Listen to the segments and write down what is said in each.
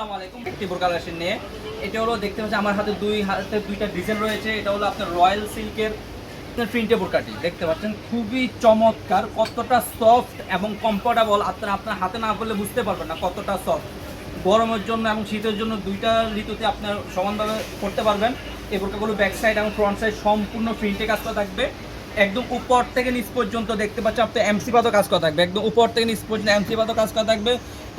আসসালামু আলাইকুম। নিয়ে। এটা হলো দেখতে পাচ্ছি আমার হাতে দুই হাতে দুইটা ডিজাইন রয়েছে। এটা হলো আপনার রয়্যাল সিল্কের প্রিন্টে বোরকাটি। দেখতে পাচ্ছেন, খুবই চমৎকার, কতটা সফট এবং কমফোর্টেবল আপনার আপনার হাতে না পড়লে বুঝতে পারবেন না কতটা সফট। গরমের জন্য এবং শীতের জন্য দুইটা ঋতুতে আপনার সমানভাবে করতে পারবেন। এই বোরকাগুলো ব্যাক সাইড এবং ফ্রন্ট সাইড সম্পূর্ণ প্রিন্টে কাজ করা থাকবে। একদম উপর থেকে নিচ পর্যন্ত দেখতে পাচ্ছেন, আপনার এমসি পাতও কাজ করা থাকবে। একদম উপর থেকে নিচ পর্যন্ত এমসি পাতও কাজ করা থাকবে।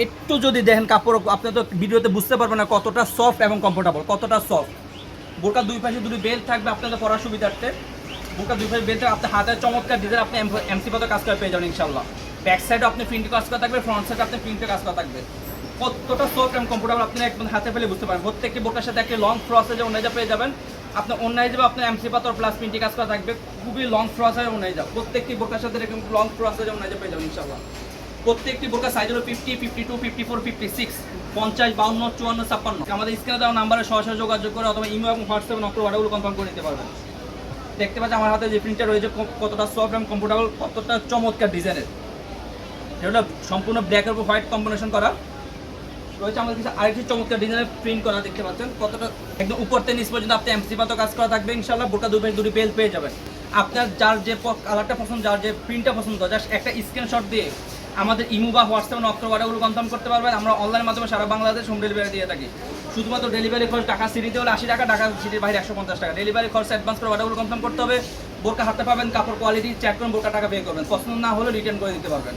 একটু যদি দেখেন কাপড়, আপনি তো ভিডিওতে বুঝতে পারবেন না কতটা সফট এবং কমফোর্টেবল কতটা সফট বোরকা দুই পাশে দুটি বেল্ট থাকবে আপনাদের পড়ার সুবিধার্থে। বোরকা দুই পাশে বেল্ট আপনার হাতের চমৎকার ডিজাইন আপনি এমসি পাতও কাজ করে পেয়ে যাবেন ইনশাল্লাহ ব্যাক সাইডে আপনি প্রিন্টে কাজ করা থাকবে ফ্রন্ট সাইডে আপনি প্রিন্টে কাজ করা থাকবে। কতটা সফট এবং কমফোর্টেবল আপনি একদম হাতে ফেলে বুঝতে পারেন প্রত্যেকটি বোরকার সাথে একটা লং ফ্রসে যে অন্যায় পেয়ে যাবেন আপনার অন্যায় যাবে আপনার এমসি পাতর প্লাস প্রিন্টে কাজ করা থাকবে, খুবই লং ফ্রসে অন্যায় যাবে প্রত্যেকটি বোরকার সাথে এরকম লং ফ্রসে যে অন্যায় পেয়ে যাবেন ইনশাল্লাহ প্রত্যেকটি বোরকার সাইজ হলো fifty fifty two fifty four fifty six পঞ্চাশ, বাউন্ন, চুয়ান্ন, ছাপ্পান্ন। আমাদের স্ক্রিনে দেওয়া নাম্বারে সরাসরি যোগাযোগ করে অথবা ইমেল এবং হোয়াটসঅ্যাপে নকল অর্ডারগুলো কনফার্ম করে নিতে পারবেন। দেখতে পাচ্ছি আমার হাতে যে প্রিন্টার রয়েছে কতটা সফট এবং কমফোর্টেবল কতটা চমৎকার ডিজাইনের এটা সম্পূর্ণ ব্ল্যাকের উপর হোয়াইট কম্বিনেশন করা। রয়েছে আমাদের কাছে আরেকটি চমৎকার ডিজাইনের প্রিন্ট করা, দেখতে পাচ্ছেন। কতটা একদম উপর থেকে নিচ পর্যন্ত আপনি এমসি পাতো কাজ করা থাকবে ইনশাল্লাহ বোটা দুই দুটি বেল পেয়ে যাবেন। আপনার যার যে কালারটা পছন্দ, যার যে প্রিন্টটা পছন্দ জাস্ট একটা স্ক্রিনশট দিয়ে আমাদের ইমু বা হোয়াটসঅ্যাপ নক্ট অর্ডারগুলো কনফার্ম করতে পারবেন। আমরা অনলাইনের মাধ্যমে সারা বাংলাদেশ হোম ডেলিভারি দিয়ে থাকি। শুধুমাত্র ডেলিভারি খরচ টাকা সিটিতে হলে আশি টাকা টাকা সিটির বাইরে একশো পঞ্চাশ টাকা। ডেলিভারি খরচ অ্যাডভান্স করে অর্ডারগুলো কনফার্ম করতে হবে। বোরকা হাতে পাবেন, কাপড় কোয়ালিটি চেক করুন, বোরকা টাকা পে করবেন। পছন্দ না হলে রিটার্ন করে দিতে পারবেন।